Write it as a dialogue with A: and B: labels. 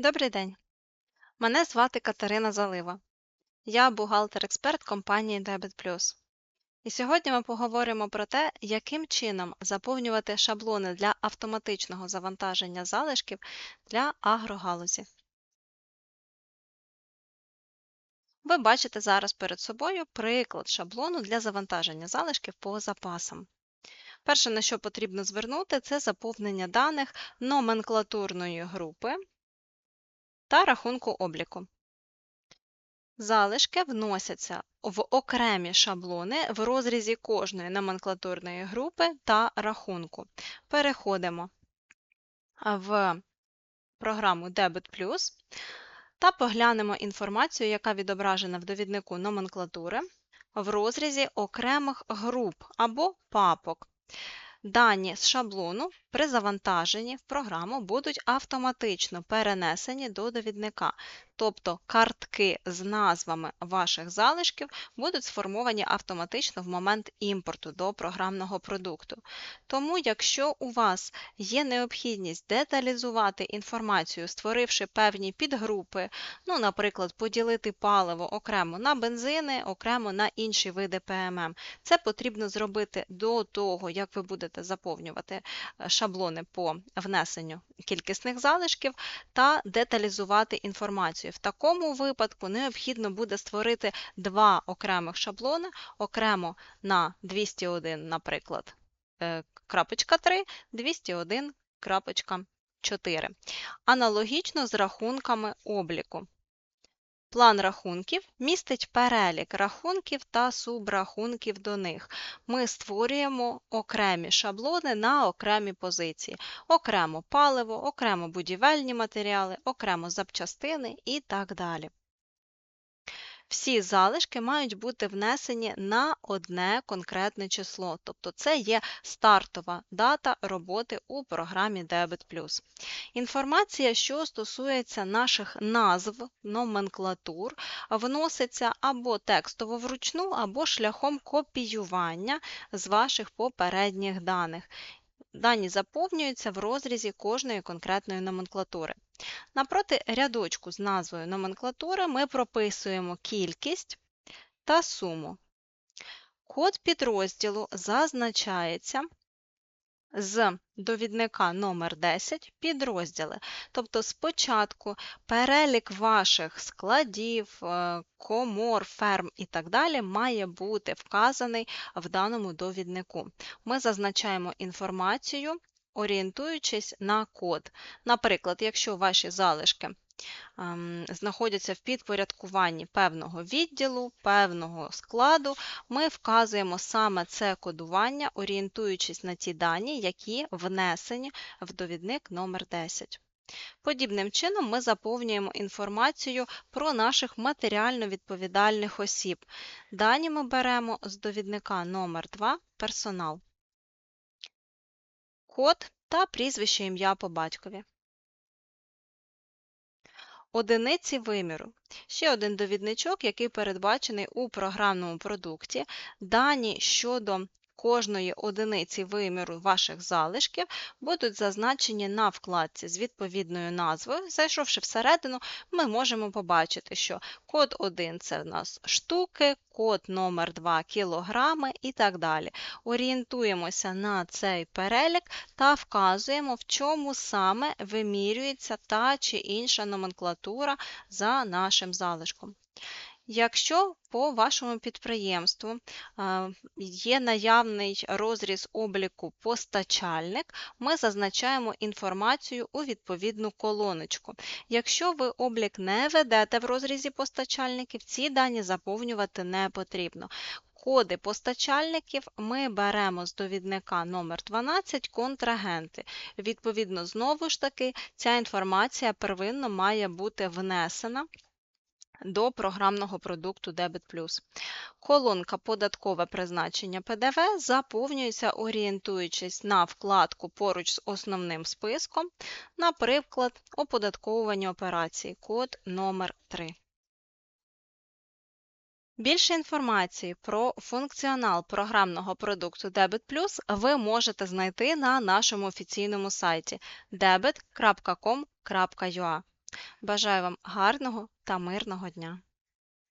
A: Добрий день. Мене звати Катерина Залива. Я бухгалтер-експерт компанії Debit. І сьогодні ми поговоримо про те, яким чином заповнювати шаблони для автоматичного завантаження залишків для агрогалузі. Ви бачите зараз перед собою приклад шаблону для завантаження залишків по запасам. Перше, на що потрібно звернути, це заповнення даних номенклатурної групи та рахунку обліку. Залишки вносяться в окремі шаблони в розрізі кожної номенклатурної групи та рахунку. Переходимо в програму Debit Plus та поглянемо інформацію, яка відображена в довіднику номенклатури в розрізі окремих груп або папок. Дані з шаблону при завантаженні в програму будуть автоматично перенесені до довідника, тобто картки з назвами ваших залишків будуть сформовані автоматично в момент імпорту до програмного продукту. Тому, якщо у вас є необхідність деталізувати інформацію, створивши певні підгрупи, ну, наприклад, поділити паливо окремо на бензини, окремо на інші види ПММ, це потрібно зробити до того, як ви будете заповнювати е, шаблони по внесенню кількісних залишків та деталізувати інформацію. В такому випадку необхідно буде створити два окремих шаблони, окремо на 201, наприклад, е, крапочка 3, 201, крапочка 4. Аналогічно з рахунками обліку. План рахунків містить перелік рахунків та субрахунків до них. Ми створюємо окремі шаблони на окремі позиції, окремо паливо, окремо будівельні матеріали, окремо запчастини і так далі. Всі залишки мають бути внесені на одне конкретне число, тобто це є стартова дата роботи у програмі Debit Інформація, що стосується наших назв, номенклатур, вноситься або текстово вручну, або шляхом копіювання з ваших попередніх даних. Дані заповнюються в розрізі кожної конкретної номенклатури. Напроти рядочку з назвою номенклатури ми прописуємо кількість та суму. Код підрозділу зазначається з довідника номер 10 підрозділи. Тобто спочатку перелік ваших складів, е, комор, ферм і так далі має бути вказаний в даному довіднику. Ми зазначаємо інформацію, орієнтуючись на код. Наприклад, якщо ваші залишки знаходяться в підпорядкуванні певного відділу, певного складу, ми вказуємо саме це кодування, орієнтуючись на ті дані, які внесені в довідник номер 10 Подібним чином ми заповнюємо інформацію про наших матеріально відповідальних осіб. Дані ми беремо з довідника номер 2 персонал. Код та прізвище ім'я по батькові. Одиниці виміру. Ще один довідничок, який передбачений у програмному продукті. Дані щодо кожної одиниці виміру ваших залишків будуть зазначені на вкладці з відповідною назвою. Зайшовши всередину, ми можемо побачити, що код 1 це в нас штуки, код номер 2 кілограми і так далі. Орієнтуємося на цей перелік та вказуємо, в чому саме вимірюється та чи інша номенклатура за нашим залишком. Якщо по вашому підприємству є наявний розріз обліку постачальник, ми зазначаємо інформацію у відповідну колоночку. Якщо ви облік не ведете в розрізі постачальників, ці дані заповнювати не потрібно. Коди постачальників ми беремо з довідника номер 12 контрагенти. Відповідно, знову ж таки, ця інформація первинно має бути внесена до програмного продукту Debit Колонка Податкове призначення ПДВ заповнюється, орієнтуючись на вкладку поруч з основним списком, наприклад, оподатковування операцій, код номер 3 Більше інформації про функціонал програмного продукту Debit Plus ви можете знайти на нашому офіційному сайті debit.com.ua Бажаю вам гарного та мирного дня!